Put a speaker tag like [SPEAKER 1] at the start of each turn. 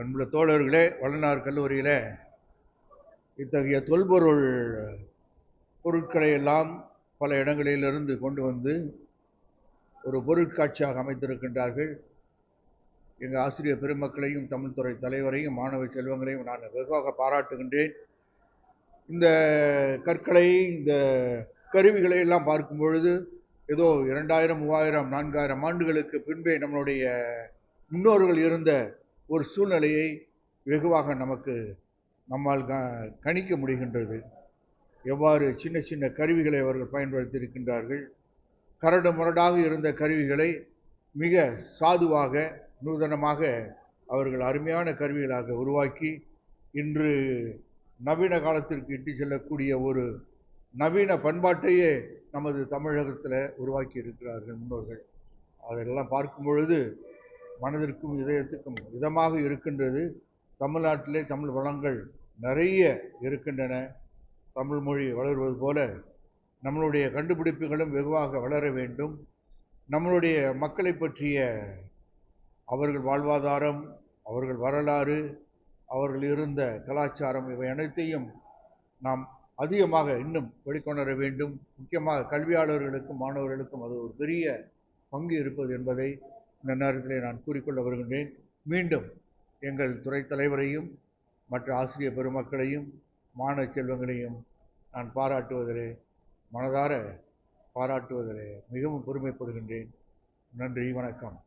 [SPEAKER 1] அன்புள்ள தோழர்களே வளனார் கல்லூரியில் இத்தகைய தொல்பொருள் பொருட்களை எல்லாம் பல இடங்களிலிருந்து கொண்டு வந்து ஒரு பொருட்காட்சியாக அமைத்திருக்கின்றார்கள். எங்கள் ஆசிரியர் பெருமக்களையும் தமிழ்துறை தலைவரையும் மாணவ செல்வங்களையும் நான் வெகுவாக பாராட்டுகின்றேன். இந்த கற்களை இந்த கருவிகளை எல்லாம் பார்க்கும் பொழுது ஏதோ இரண்டாயிரம் மூவாயிரம் நான்காயிரம் ஆண்டுகளுக்கு பின்பே நம்மளுடைய முன்னோர்கள் இருந்த ஒரு சூழ்நிலையை வெகுவாக நமக்கு நம்மால் க கணிக்க முடிகின்றது. எவ்வாறு சின்ன சின்ன கருவிகளை அவர்கள் பயன்படுத்தியிருக்கின்றார்கள். கரடு முரடாக இருந்த கருவிகளை மிக சாதுவாக நூதனமாக அவர்கள் அருமையான கருவிகளாக உருவாக்கி இன்று நவீன காலத்திற்கு இட்டு செல்லக்கூடிய ஒரு நவீன பண்பாட்டையே நமது தமிழகத்தில் உருவாக்கி இருக்கிறார்கள் முன்னோர்கள். அதெல்லாம் பார்க்கும் பொழுது மனதிற்கும் இதயத்துக்கும் இதமாக இருக்கின்றது. தமிழ்நாட்டிலே தமிழ் வளங்கள் நிறைய இருக்கின்றன. தமிழ் மொழி வளர்வது போல நம்மளுடைய கண்டுபிடிப்புகளும் வெகுவாக வளர வேண்டும். நம்மளுடைய மக்களை பற்றிய அவர்கள் வாழ்வாதாரம் அவர்கள் வரலாறு அவர்கள் இருந்த கலாச்சாரம் இவை அனைத்தையும் நாம் அதிகமாக இன்னும் வெளிக்கொணர வேண்டும். முக்கியமாக கல்வியாளர்களுக்கும் மாணவர்களுக்கும் அது ஒரு பெரிய பங்கு இருப்பது என்பதை இந்த நேரத்தில் நான் கூறிக்கொள்ள வருகின்றேன். மீண்டும் எங்கள் துறை தலைவரையும் மற்ற ஆசிரியர் பெருமக்களையும் மாணவ செல்வங்களையும் நான் பாராட்டுவதிலே மனதார பாராட்டுவதிலே மிகவும் பெருமைப்படுகின்றேன். நன்றி வணக்கம்.